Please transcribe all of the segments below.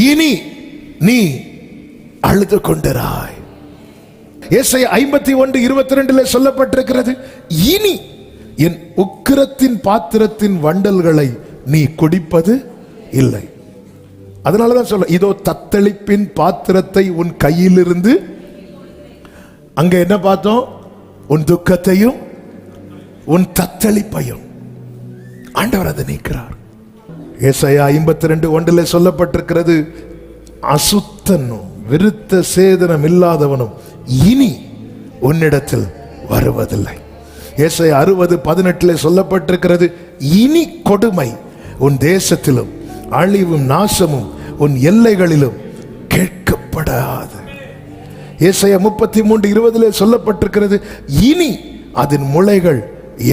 இனி நீ அழுது கொண்டிராய் ஏசாயா ஐம்பத்தி ஒன்று இருபத்தி ரெண்டுல சொல்லப்பட்டிருக்கிறது இனி என் உக்கிரத்தின் பாத்திரத்தின் வண்டல்களை நீ குடிப்பது இல்லை. அதனாலதான் சொல்ல இதோ தத்தளிப்பின் பாத்திரத்தை உன் கையிலிருந்து அங்க என்ன பார்த்தோம்? உன் துக்கத்தையும் உன் தத்தளிப்பையும். ஆண்டவர் அதை நீக்கிறார். ஏசையா ஐம்பத்தி ரெண்டு ஒன்றில் சொல்லப்பட்டிருக்கிறது அசுத்தனும் விருத்த சேதனம் இல்லாதவனும் இனி உன்னிடத்தில் வருவதில்லை. ஏசை அறுபது பதினெட்டில் சொல்லப்பட்டிருக்கிறது இனி கொடுமை உன் தேசத்திலும் அழிவும் நாசமும் உன் எல்லைகளிலும் கேட்கப்படாது. ஏசைய முப்பத்தி மூன்று இருபதுல சொல்லப்பட்டிருக்கிறது இனி அதன் முளைகள்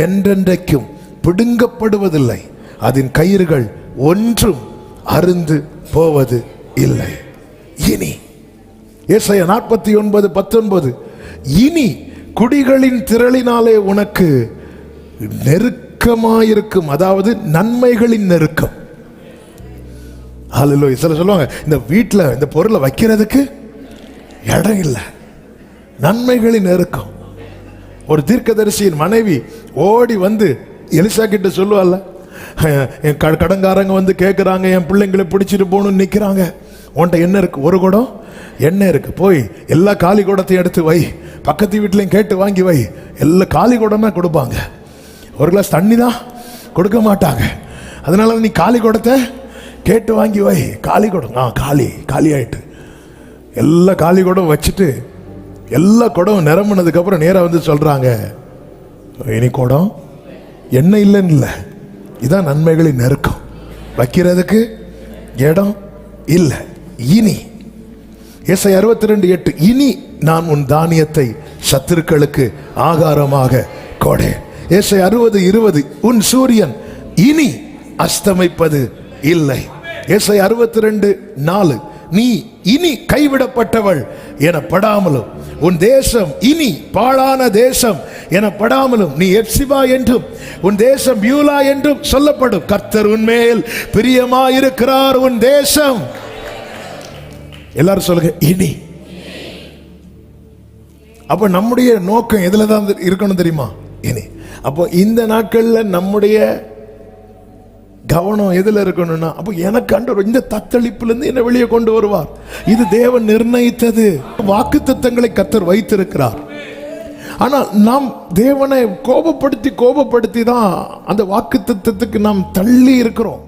என்றென்றைக்கும் பிடுங்கப்படுவதில்லை. அதன் கயிறுகள் ஒன்றும் அருந்து போவது இல்லை. இனி ஏசைய நாற்பத்தி ஒன்பது பத்தொன்பது. இனி குடிகளின் திரளினாலே உனக்கு நெருக்கமாயிருக்கும். அதாவது நன்மைகளின் நெருக்கம். ஆளுலோ சில சொல்லுவாங்க இந்த வீட்டில் இந்த பொருளை வைக்கிறதுக்கு இடம் இல்லை. நன்மைகளின் நெருக்கம். ஒரு தீர்க்கதரிசியின் மனைவி ஓடி வந்து எலிசா கிட்ட சொல்லுவாள்ல என் க- கடன்காரங்க வந்து கேட்குறாங்க என் பிள்ளைங்களை பிடிச்சிட்டு போகணும்னு நிற்கிறாங்க உன்கிட்ட என்ன இருக்கு? ஒரு குடம்? என்ன இருக்கு? போய் எல்லா காலி குடத்தையும் எடுத்து வை. பக்கத்து வீட்லையும் கேட்டு வாங்கி வை. எல்லா காலி குடமே கொடுப்பாங்க. ஒரு கிளாஸ் தண்ணி தான். கொடுக்க மாட்டாங்க. அதனால நீ காலி குடத்தை கேட்டு வாங்கி வை. காலி குடம். ஆ காலி. காலி ஆயிட்டு. எல்லா காலி குடம் வச்சுட்டு எல்லா குடம் நிரம்புனதுக்கப்புறம் நேராக வந்து சொல்கிறாங்க இனி குடம்? என்ன இல்லைன்னு இல்லை. இதான் நன்மைகளின் நெருக்கம். வைக்கிறதுக்கு இடம் இல்லை. இனி இசை அறுபத்தி ரெண்டு எட்டு இனி நான் உன் தானியத்தை சத்துருக்களுக்கு ஆகாரமாக கொடேன். இசை அறுபது இருபது உன் சூரியன் இனி அஸ்தமிப்பது இல்லை. இசை அறுபத்தி ரெண்டு நாலு நீ இனி கைவிடப்பட்டவள் எனப்படாமலும் உன் தேசம் இனி பாழான தேசம் எனப்படாமலும் நீ எப்சிபா என்றும் உன் தேசம் பியூலா என்றும் சொல்லப்படும். கர்த்தர் உன்மேல் பிரியமாயிருக்கிறார் உன் தேசம். எல்லாரும் சொல்லுங்க இனி. அப்ப நம்முடைய நோக்கம் எதில் தான் இருக்கணும் தெரியுமா? இனி. அப்போ இந்த நாட்கள்ல நம்முடைய கவனம் எதில் இருக்கணும்னா அப்போ எனக்கு ஆண்டவர் இந்த தத்தளிப்புலேருந்து என்னை வெளியே கொண்டு வருவார். இது தேவன் நிர்ணயித்தது. வாக்கு தத்தங்களை கத்தர் வைத்திருக்கிறார். ஆனால் நாம் தேவனை கோபப்படுத்தி கோபப்படுத்தி தான் அந்த வாக்கு தத்துவத்துக்கு நாம் தள்ளி இருக்கிறோம்.